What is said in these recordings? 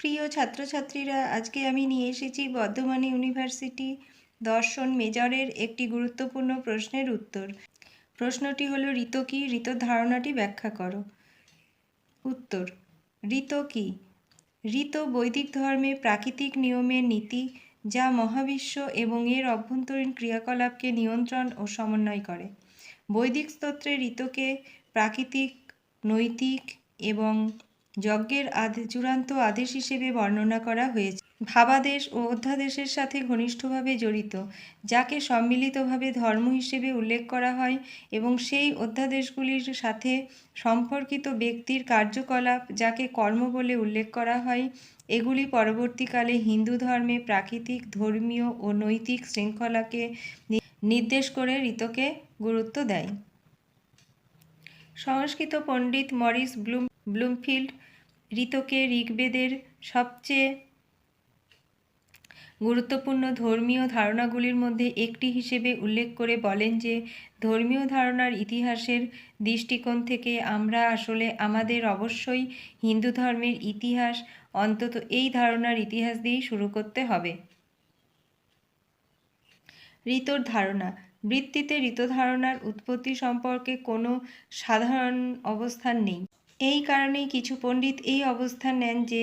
প্রিয় ছাত্রছাত্রীরা, আজকে আমি নিয়ে এসেছি বর্ধমান ইউনিভার্সিটি দর্শন মেজরের একটি গুরুত্বপূর্ণ প্রশ্নের উত্তর। প্রশ্নটি হলো, ঋত কী? ঋত ধারণাটি ব্যাখ্যা করো। উত্তর, ঋত কী? ঋত বৈদিক ধর্মে প্রাকৃতিক নিয়মের নীতি যা মহাবিশ্ব এবং এর অভ্যন্তরীণ ক্রিয়াকলাপকে নিয়ন্ত্রণ ও সমন্বয় করে। বৈদিক স্তোত্রে ঋতকে প্রাকৃতিক, নৈতিক এবং যজ্ঞের আদে চূড়ান্ত আদেশ হিসেবে বর্ণনা করা হয়েছে। ভাবাদেশ ও অধ্যাদেশের সাথে ঘনিষ্ঠভাবে জড়িত, যাকে সম্মিলিতভাবে ধর্ম হিসেবে উল্লেখ করা হয় এবং সেই অধ্যাদেশগুলির সাথে সম্পর্কিত ব্যক্তির কার্যকলাপ যাকে কর্ম বলে উল্লেখ করা হয়, এগুলি পরবর্তীকালে হিন্দু ধর্মে প্রাকৃতিক, ধর্মীয় ও নৈতিক শৃঙ্খলাকে নির্দেশ করে ঋতকে গুরুত্ব দেয়। সংস্কৃত পণ্ডিত মরিস ব্লুম ব্লুমফিল্ড ঋতকে ঋগ্বেদের সবচেয়ে গুরুত্বপূর্ণ ধর্মীয় ধারণাগুলির মধ্যে একটি হিসেবে উল্লেখ করে বলেন যে, ধর্মীয় ধারণার ইতিহাসের দৃষ্টিকোণ থেকে আমরা আসলে আমাদের অবশ্যই হিন্দু ধর্মের ইতিহাস, অন্তত এই ধারণার ইতিহাস দিয়েই শুরু করতে হবে। ঋতর ধারণা। বৃত্তিতে ঋত ধারণার উৎপত্তি সম্পর্কে কোনো সাধারণ অবস্থান নেই। এই কারণেই কিছু পণ্ডিত এই অবস্থান নেন যে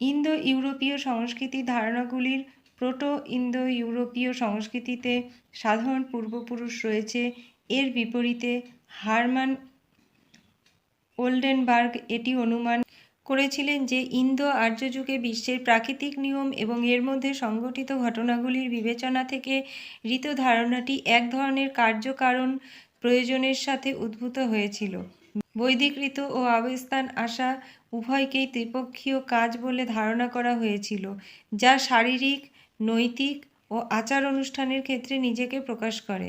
ইন্দো ইউরোপীয় সংস্কৃতির ধারণাগুলির প্রোটো ইন্দো ইউরোপীয় সংস্কৃতিতে সাধারণ পূর্বপুরুষ রয়েছে। এর বিপরীতে হারমান ওল্ডেনবার্গ এটি অনুমান করেছিলেন যে ইন্দো আর্য যুগে বিশ্বের প্রাকৃতিক নিয়ম এবং এর মধ্যে সংঘটিত ঘটনাগুলির বিবেচনা থেকে ঋত ধারণাটি এক ধরনের কার্যকারণ প্রয়োজনের সাথে উদ্ভূত হয়েছিল। বৈদিক ঋতু ও আবেস্তান আসা উভয়কেই ত্রিপক্ষীয় কাজ বলে ধারণা করা হয়েছিল, যা শারীরিক, নৈতিক ও আচার অনুষ্ঠানের ক্ষেত্রে নিজেকে প্রকাশ করে।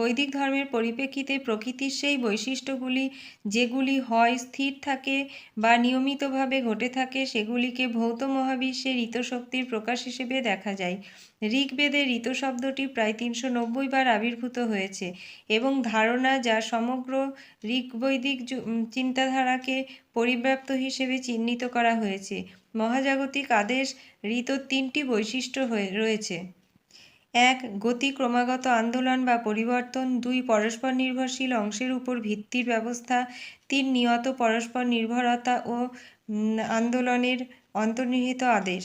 বৈদিক ধর্মের পরিপ্রেক্ষিতে প্রকৃতির সেই বৈশিষ্ট্যগুলি, যেগুলি হয় স্থির থাকে বা নিয়মিতভাবে ঘটে থাকে, সেগুলিকে ভৌত মহাবিশ্বের ঋতশক্তির প্রকাশ হিসেবে দেখা যায়। ঋগ্বেদে ঋত শব্দটি প্রায় তিনশো নব্বই বার আবির্ভূত হয়েছে এবং ধারণা যা সমগ্র ঋগ্বৈদিক চিন্তাধারাকে পরিব্যাপ্ত হিসেবে চিহ্নিত করা হয়েছে। মহাজাগতিক আদেশ ঋতর তিনটি বৈশিষ্ট্য হয়ে রয়েছে। এক, গতি ক্রমাগত আন্দোলন বা পরিবর্তন, দুই, পরস্পর নির্ভরশীল অংশের উপর ভিত্তির ব্যবস্থা, তিন, নিয়ত পরস্পর নির্ভরতা ও আন্দোলনের অন্তর্নিহিত আদেশ।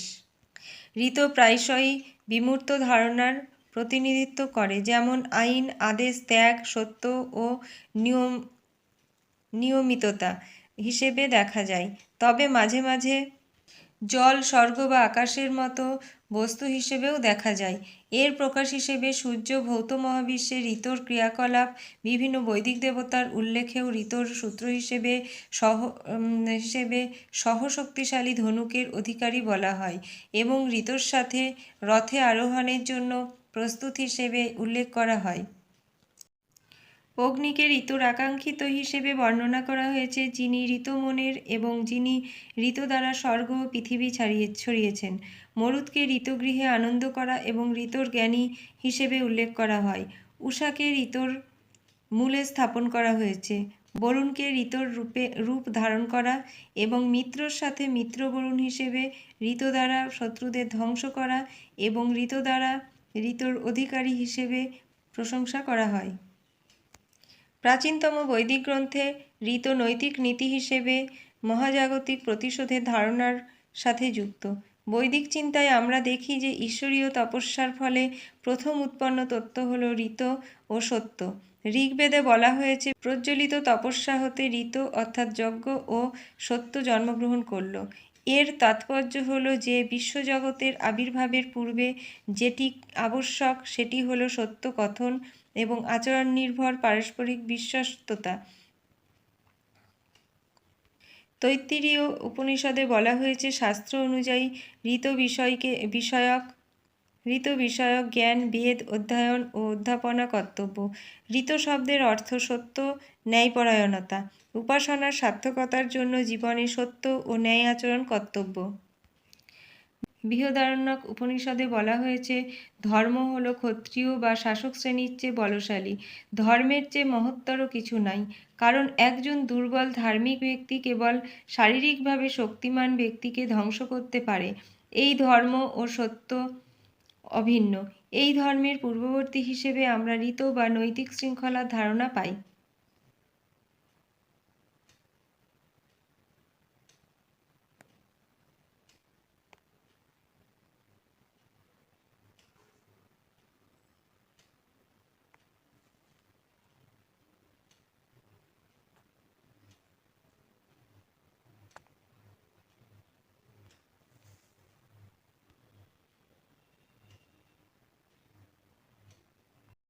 ঋত প্রায়শই বিমূর্ত ধারণার প্রতিনিধিত্ব করে, যেমন আইন, আদেশ, ত্যাগ, সত্য ও নিয়ম, নিয়মিততা হিসেবে দেখা যায়। তবে মাঝে মাঝে জল, স্বর্গ বা আকাশের মতো বস্তু হিসেবেও দেখা যায়। এর প্রকাশ হিসেবে সূর্য ভৌত মহাবিশ্বে ঋতর ক্রিয়াকলাপ, বিভিন্ন বৈদিক দেবতার উল্লেখেও ঋতর সূত্র হিসেবে সহ হিসেবে সহশক্তিশালী ধনুকের অধিকারী বলা হয় এবং ঋতর সাথে রথে আরোহণের জন্য প্রস্তুত হিসেবে উল্লেখ করা হয়। অগ্নিকে ঋতুর আকাঙ্ক্ষিত হিসেবে বর্ণনা করা হয়েছে, যিনি ঋতুমনের এবং যিনি ঋতু দ্বারা স্বর্গ ও পৃথিবী ছাড়িয়ে ছড়িয়েছেন। মরুদকে ঋতুগৃহে আনন্দ করা এবং ঋতুর জ্ঞানী হিসেবে উল্লেখ করা হয়। উষাকে ঋতুর মূলে স্থাপন করা হয়েছে। বরুণকে ঋতুর রূপে, রূপ ধারণ করা এবং মিত্রর সাথে মিত্র বরুণ হিসেবে ঋত দ্বারা শত্রুদের ধ্বংস করা এবং ঋত দ্বারা ঋতুর অধিকারী হিসেবে প্রশংসা করা হয়। প্রাচীনতম বৈদিক গ্রন্থে ঋত নৈতিক নীতি হিসেবে মহাজাগতিক প্রতিশোধের ধারণার সাথে যুক্ত। বৈদিক চিন্তায় আমরা দেখি যে ঈশ্বরীয় তপস্যার ফলে প্রথম উৎপন্ন তত্ত্ব হল ঋত ও সত্য। ঋগ্বেদে বলা হয়েছে, প্রজ্বলিত তপস্যা হতে ঋত অর্থাৎ যজ্ঞ ও সত্য জন্মগ্রহণ করল। এর তাৎপর্য হলো যে বিশ্বজগতের আবির্ভাবের পূর্বে যেটি আবশ্যক, সেটি হলো সত্য কথন এবং আচরণ নির্ভর পারস্পরিক বিশ্বস্ততা। তৈত্তিরীয় উপনিষদে বলা হয়েছে, শাস্ত্র অনুযায়ী ঋত বিষয়কে, বিষয়ক, ঋত বিষয়ক জ্ঞান, বেদ, অধ্যয়ন ও অধ্যাপনা কর্তব্য। ঋত শব্দের অর্থ সত্য, ন্যায়পরায়ণতা। উপাসনার সার্থকতার জন্য জীবনে সত্য ও ন্যায় আচরণ কর্তব্য। বৃহদারণ্যক উপনিষদে বলা হয়েছে, ধর্ম হলো ক্ষত্রিয় বা শাসক শ্রেণির চেয়ে বলশালী। ধর্মের চেয়ে মহত্তর কিছু নাই, কারণ একজন দুর্বল ধার্মিক ব্যক্তি কেবল শারীরিকভাবে শক্তিমান ব্যক্তিকে ধ্বংস করতে পারে। এই ধর্ম ও সত্য অভিন্ন। এই ধর্মের পূর্ববর্তী হিসেবে আমরা ঋত বা নৈতিক শৃঙ্খলার ধারণা পাই।